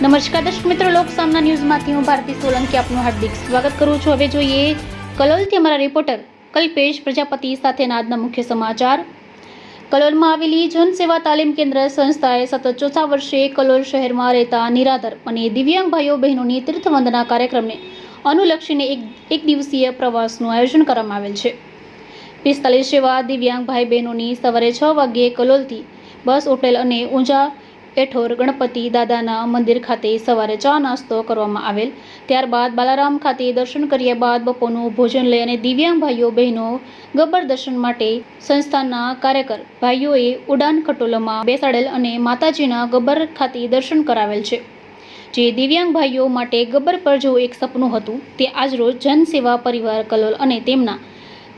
નમસ્કાર દર્શક મિત્રો લોકસામના ન્યૂઝમાંથી હું ભારતી સોલંકી આપનું હાર્દિક સ્વાગત કરું છું. હવે જોઈએ કલોલથી અમારા રિપોર્ટર કલ્પેશ પ્રજાપતિ સાથેના આજના મુખ્ય સમાચાર. કલોલમાં આવેલી જનસેવા તાલીમ કેન્દ્ર સંસ્થાએ સતત ચોથા વર્ષે કલોલ શહેરમાં રહેતા નિરાધર અને દિવ્યાંગ ભાઈઓ બહેનોની તીર્થવંદના કાર્યક્રમને અનુલક્ષીને એક એક દિવસીય પ્રવાસનું આયોજન કરવામાં આવેલ છે. પિસ્તાલીસ જેવા દિવ્યાંગ ભાઈ બહેનોની સવારે છ વાગ્યે કલોલથી બસ, હોટેલ અને ઊંઝા એઠોર ગણપતિ દાદાના મંદિર ખાતે સવારે ચા નાસ્તો કરવામાં આવેલ. ત્યારબાદ બાલારામ ખાતે દર્શન કર્યા બાદ બપોરનું ભોજન લઈ અને દિવ્યાંગ ભાઈઓ, બહેનો ગબ્બર દર્શન માટે સંસ્થાના કાર્યકર ભાઈઓએ ઉડાન ખટોલમાં બેસાડેલ અને માતાજીના ગબ્બર ખાતે દર્શન કરાવેલ છે. જે દિવ્યાંગ ભાઈઓ માટે ગબ્બર પર જવું એક સપનું હતું, તે આજરોજ જનસેવા પરિવાર કલોલ અને તેમના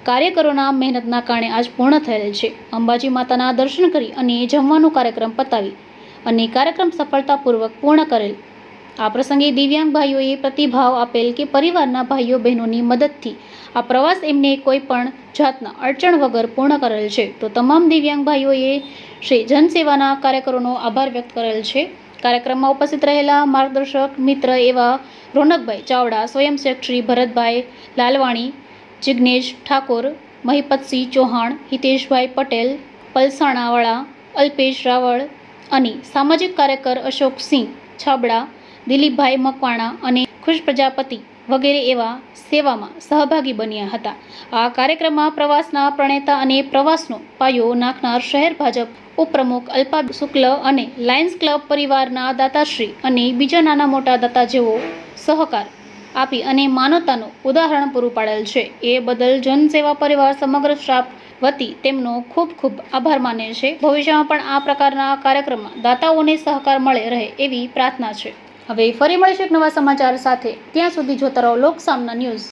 કાર્યકરોના મહેનતના કારણે આજ પૂર્ણ થયેલ છે. અંબાજી માતાના દર્શન કરી અને જમવાનો કાર્યક્રમ પતાવી અને કાર્યક્રમ સફળતાપૂર્વક પૂર્ણ કરેલ. આ પ્રસંગે દિવ્યાંગ ભાઈઓએ પ્રતિભાવ આપેલ કે પરિવારના ભાઈઓ બહેનોની મદદથી આ પ્રવાસ એમને કોઈ પણ જાતના અડચણ વગર પૂર્ણ કરેલ છે. તો તમામ દિવ્યાંગ ભાઈઓએ શ્રી જનસેવાના કાર્યકરોનો આભાર વ્યક્ત કરેલ છે. કાર્યક્રમમાં ઉપસ્થિત રહેલા માર્ગદર્શક, મિત્ર એવા રોનકભાઈ ચાવડા, સ્વયંસેવક શ્રી ભરતભાઈ લાલવાણી જિજ્ઞેશ ઠાકોર, મહિપતસિંહ ચૌહાણ, હિતેશભાઈ પટેલ, પલસાણાવાળા અલ્પેશ રાવળ અને સામાજિક કાર્યકર અશોકસિંહ છાબડા, દિલીપભાઈ મકવાણા અને ખુશ પ્રજાપતિ વગેરે એવા સેવામાં સહભાગી બન્યા હતા. આ કાર્યક્રમમાં પ્રવાસના પ્રણેતા અને પ્રવાસનો પાયો નાખનાર શહેર ભાજપ ઉપપ્રમુખ અલ્પા શુક્લ અને લાયન્સ ક્લબ પરિવારના દાતાશ્રી અને બીજા નાના મોટા દાતા જેવો સહકાર આપી અને માનવતાનું ઉદાહરણ પૂરું પાડેલ છે. એ બદલ જનસેવા પરિવાર સમગ્ર સ્ટાફ વતી તેમનો ખૂબ ખૂબ આભાર માને છે. ભવિષ્યમાં પણ આ પ્રકારના કાર્યક્રમમાં દાતાઓને સહકાર મળે રહે એવી પ્રાર્થના છે. હવે ફરી મળીશું એક નવા સમાચાર સાથે. ત્યાં સુધી જોતા રહો લોકસામના ન્યૂઝ.